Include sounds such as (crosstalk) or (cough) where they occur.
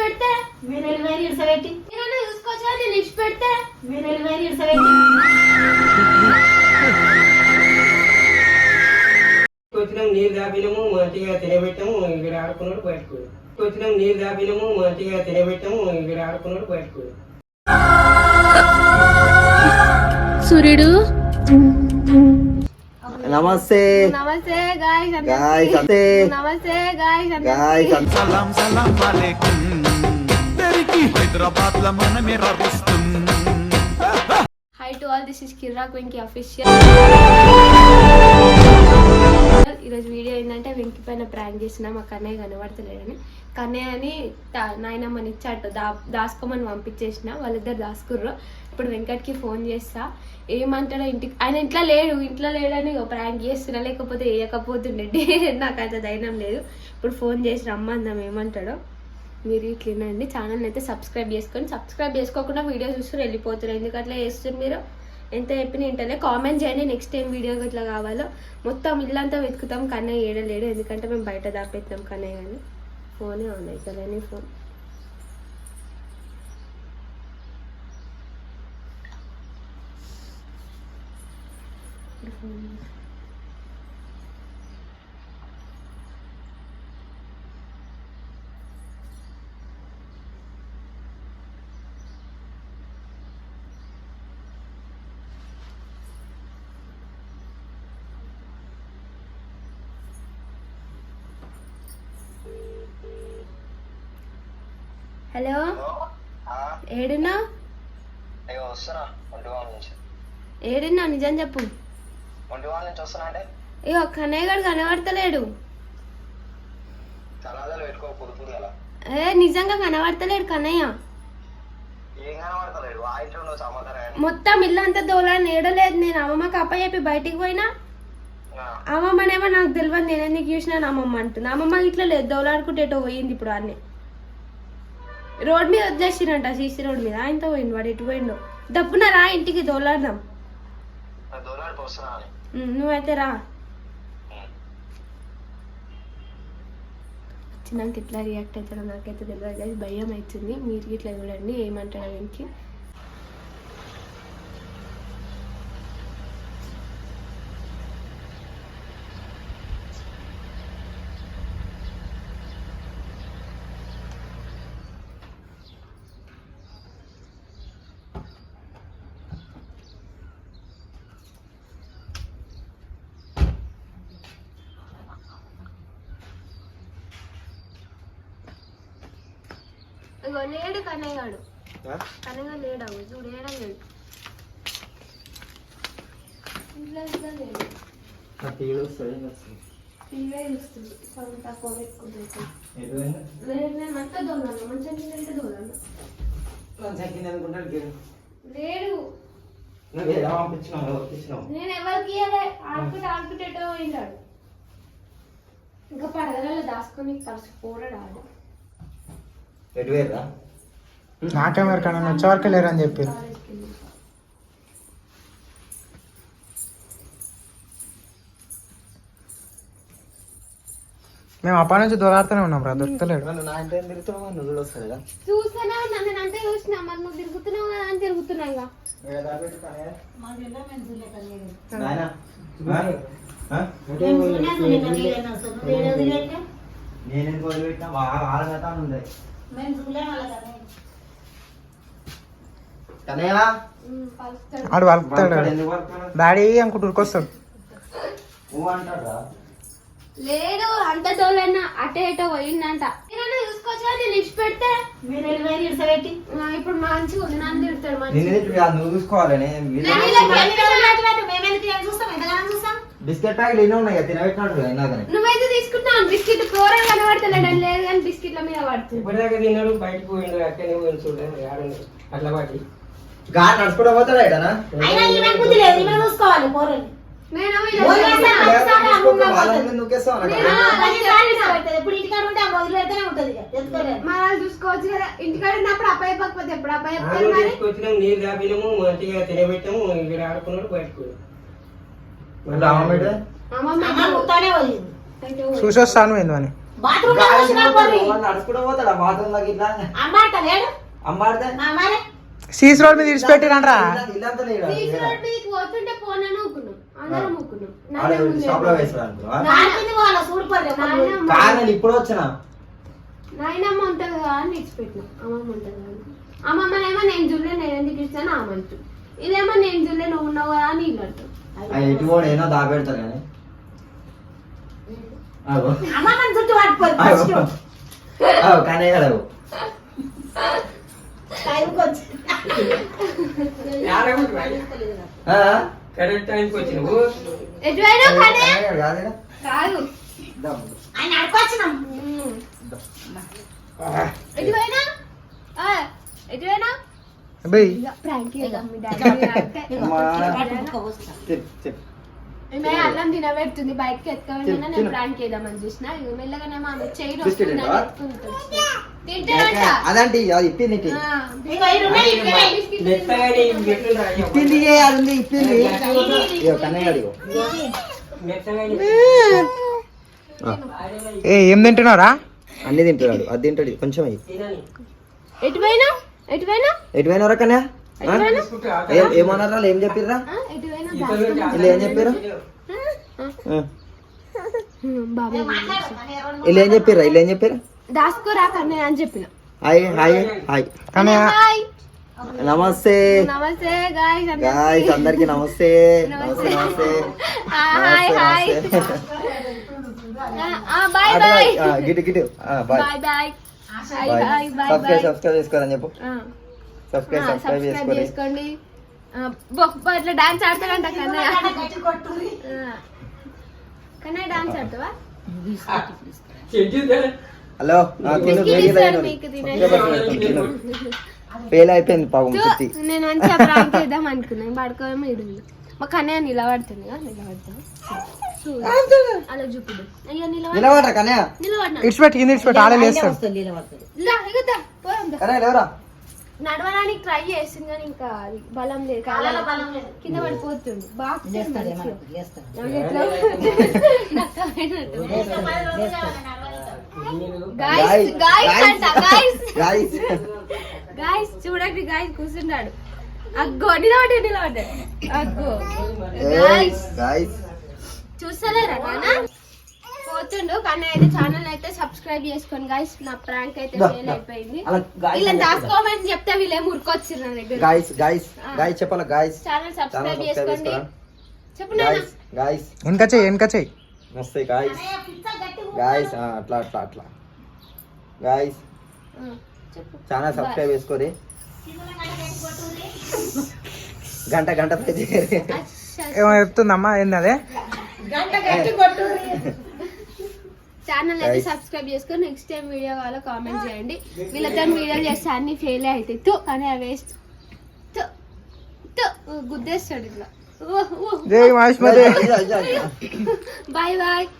పెడితే మీరు వెళ్ళి వేరు ఇడిసబెట్టి మీరన్నా చూసుకోవచ్చు? నేను ఇచ్చి పెడితే మీరు వెళ్ళి వేరు ఇడిసబెట్టి. వచ్చినాం నీరు దాపినాము మంచిగా తినబెట్టాము ఇక్కడ ఆడుకున్నాడు బయటకు. వచ్చినాం నీరు దాపినాము మంచిగా తినబెట్టాము ఇక్కడ ఆడుకున్నాడు బయటకు. సూర్యుడు? నమస్తే. నమస్తే గాయస్ నమస్తే. గాయస్ గాయ్స్ సలాం సలాం వాలేకుం హైదరాబాద్లో మనమే రవిస్తుం hi to all this is Kirrak Venky official ఈరోజు వీడియో ఏంటంటే వెంకి పైన ప్రాంక్ చేసిన మా కన్నయ్య కనబడతలేడని. కన్నయ్య అని నాయనమ్మని ఇచ్చాట దా దాసుకోమని పంపించేసిన వాళ్ళిద్దరు దాసుకుర్రు. ఇప్పుడు వెంకట్కి ఫోన్ చేస్తా. ఏమంటాడో ఇంటికి ఆయన ఇంట్లో లేడు ఇంట్లో లేడని ప్రాంక్ చేస్తున్నా లేకపోతే వేయకపోతుండే. (laughs) నాకు అంత ధైర్యం లేదు. ఇప్పుడు ఫోన్ చేసి రమ్మందాం ఏమంటాడో. మీరు ఇట్లేనండి ఛానల్ అయితే సబ్స్క్రైబ్ చేసుకొని సబ్స్క్రైబ్ చేసుకోకుండా వీడియో చూసుకుని వెళ్ళిపోతున్నారు. ఎందుకట్లా చేస్తారు మీరు? ఎంత చెప్పిన ఇంటలే కామెంట్ చేయండి. నెక్స్ట్ టైం వీడియో ఇట్లా కావాలో. మొత్తం ఇల్లంతా వెతుకుతాం. కన్నయ్య ఏడలేడు. ఎందుకంటే మేము బయట దాపెట్టాం కన్నయ్య కానీ ఫోనే ఉంది ఇతలేని ఫోన్ హలో? ఏడున్నా ఏడున్నా నిజం చెప్పు. ఇగో కన్నయ్య గారు కనబడతలేడు. ఏ నిజంగా కనబడతలేడు కన్నయ్య. మొత్తం ఇల్లంతా దోలాన్ని ఏడలేదు నేను. అమ్మమ్మకి అప్ప చెప్పి బయటికి పోయినా? అమ్మమ్మనేమో నాకు తెలియదు నేను ఎందుకు చూసినా అమ్మమ్మ అంటుంది. అమ్మమ్మ ఇట్లా లేదు దోలాడుకుంటే పోయింది ఇప్పుడు అన్నీ. రోడ్ మీద వదిలేసిరంట సీసీ రోడ్ మీద. ఆయనతో పోయిండు వాడు ఎటు పోయిండో. దప్పున రా ఇంటికి దోలాడదాం. నువ్వైతే రా. వచ్చినాక ఎట్లా రియాక్ట్ అవుతాడో నాకైతే తెలియదు భయం అవుతుంది. మీరు ఇట్లా చూడండి ఏమంటాడో వెంకి ఇగో లేడు కన్నయ్యగాడు. కన్నయ్య లేడు? అవ్వ చూడు ఏడ లేడు. ఇంట్లో చూస్తుంది సౌండ్ తక్కువ పెట్టుకుంటుంది లేదు నేను అంతా దొంగను మంచిగా లేడు. నేను ఎవరికి ఆడుకుంటే ఆడుకుంటేటో ఇంకా పడగలలో దాచుకొని పోరాడు ఆడు ఎటు వేరా నాకే మరి కానీ వచ్చే వరకు లేరని చెప్పారు మేము అప్పటి నుంచి దొరాడుతూనే ఉన్నాం రా దొరకలేడు నన్ను నా ఇంటి తిరుగుతున్నావు? నువ్వు కూడా వస్తాడు కదా. చూస్తూనే ఉన్నా నేను వదిలిపెట్టినా? ఉంది వాళ్ళ ఉమ్, పరుస్తాడు ఆడు వలుపుతాడు? డాడీ అనుకుంటూ ఉరికొస్తాడు లేడు అంత డోలన్నా అటే ఇటో పోయిందంట నేనన్నా చూసుకోవచ్చు నేను ఇచ్చి పెడితే? మీరు ఇప్పుడు మంచిగా ఉంది నన్ను తిడతాడు నువ్వు చూసుకోవాలి. చూస్తాం? ఎంతగానో చూస్తాం? బిస్కెట్ ప్యాకెట్ ఎన్నో ఉన్నాయి? కదా, తినబెట్టినాడు ఇందాకనే నువ్వైతే తీసుకుంటావు బిస్కెట్ కూర కనబడతలేడు అని లేదు కానీ బిస్కెట్ల మీద పడుతుంది. ఇప్పటిదాకా తిన్నాడు బయటకు పోయిండు అక్కడనే పోయిండు చూడండి ఆడండి అట్లా వాటి గాలి నడుచుకుంటూ పోతాడు ఈమె చూసుకోవాలి వాళ్ళు చూసుకోవచ్చు కదా ఇంటికాడ ఉన్నప్పుడు అబ్బాయి పక్కపోతే ఎప్పుడు అబ్బాయి నీరు దాపినాము మంచిగా తినబెట్టాము ఇక్కడ ఆడుకున్నాడు బయటకు అమ్మమ్మ అమ్మ ముట్టానే పోయింది అయితే చూసి వస్తాను ఏందో అని. సీస్ రోడ్ మీద ఇప్పుడు వచ్చిన. నాయనమ్మ ఉంటుంది కదా అని అమ్మమ్మ ఉంటుంది కదా. అమ్మమ్మనేమో నేను చూడలే నేను ఎందుకు ఇస్తాను ఆమె ఇదేమో నేను చూడలే నువ్వు ఉన్నావు కదా అని వీళ్ళు ఆ ఎటు కూడా ఏదో దాపెడతారు కానీ. కరెక్ట్ టైంకి కాదు ఆయన అడుకొచ్చినాం ఎటువైనా తినబెడుతుంది. బయటకి ఎత్తుకోవాలన్నా నేను. ప్రాంక్ చూసిన. అదంటే ఇప్పింది. ఇప్పింది ఏ, ఇప్పింది. తింటున్నారా అన్ని తింటున్నాడు అది తింటాడు కొంచెం. ఎటువైనా ఎటువైనా? కన్నయ్య. ఏం ఏమన్నారా? ఏం చెప్పిర్రా? వీళ్ళు ఏం చెప్పారు వీళ్ళు ఏం చెప్పారా వీళ్ళు ఏం చెప్పారు దాసుకోరా కన్నయ్య అని చెప్పిన. Hi hi hi. కానీ హాయ్. నమస్తే. నమస్తే గాయ్స్ అందరికి. నమస్తే. నమస్తే నమస్తే. Hi hi. నమస్తే, బాయ్ అటు బాయ్ ఆ, గిటు గిటు. బాయ్ బాయ్ సబ్స్క్రైబ్ సబ్స్క్రైబ్ చేసుకోరని చెప్పు. సబ్స్క్రైబ్ సబ్స్క్రైబ్ సబ్స్క్రైబ్ చేసుకోండి. ఇట్లా డాన్స్ ఆడతాడంట కన్నయ్య. కన్నయ్య డాన్స్ ఆడతావా. హలో ఫెయిల్ అయిపోయింది పాపం నేను మంచిగా ప్రాంక్ చేద్దాం అనుకున్నాను పడుకోవేమో ఇడు మా కన్నయ్య నిలబడుతుంది నిలబడతా. అలా చూపిడు. అయ్యో నిలబడి. నిలబడరా కన్నయ్య నిలబడినా ఇడిచిపెట్టి కింద ఇడిచిపెట్టి ఆడే లేస్తాడు. ఇలా, ఎగుతా, పోదాం దా. కన్నయ్య లేవరా? నడవడానికి ట్రై చేస్తుంది కానీ ఇంకా బలం లేదు. కాళ్ళలో బలం లేదు. కింద పడిపోతుంది. గాయస్ గాయస్ చూడండి గాయస్ కూర్చున్నాడు. అగ్గో నిలబడి నిలబడ్డాడు అగ్గో. గాయస్ గాయస్ చూస్తలేరా నాన్న పోతుండు కానీ అయితే ఛానల్ అయితే సబ్స్క్రైబ్ చేసుకోండి గాయస్ నా ప్రాంక్ అయితే ఫెయిల్. అయిపోయింది. అని దాచుకోమని చెప్తే. వీళ్ళేం ఉరుకొచ్చారు నా దగ్గర. గాయస్ గాయస్ గాయస్ చెప్పాలా గాయస్ ఛానల్ సబ్స్క్రైబ్ చేసుకోండి. చెప్పు నాన్న. గాయస్ గాయస్ వెనక చెయ్యి వెనక చెయ్యి. మస్తే గట్టి గాయస్ అట్లా అట్లా అట్లా. చెప్పు. ఛానల్ సబ్స్క్రైబ్ చేసుకోరి. గంట గంట పై. ఏమో చెప్తుందమ్మా ఏంది అదే? గంట గట్టి కొట్టుర్రి. ఛానల్ అయితే. సబ్స్క్రైబ్ చేసుకొని నెక్స్ట్ టైం వీడియో కావాలో కామెంట్ చేయండి. వీళ్ళతో వీడియోలు చేస్తే అన్ని ఫెయిల్ అవుతాయి తో కానీ అవి వేస్ట్తో తో. గుద్దేస్తాడు ఇట్లా. Bye bye (laughs)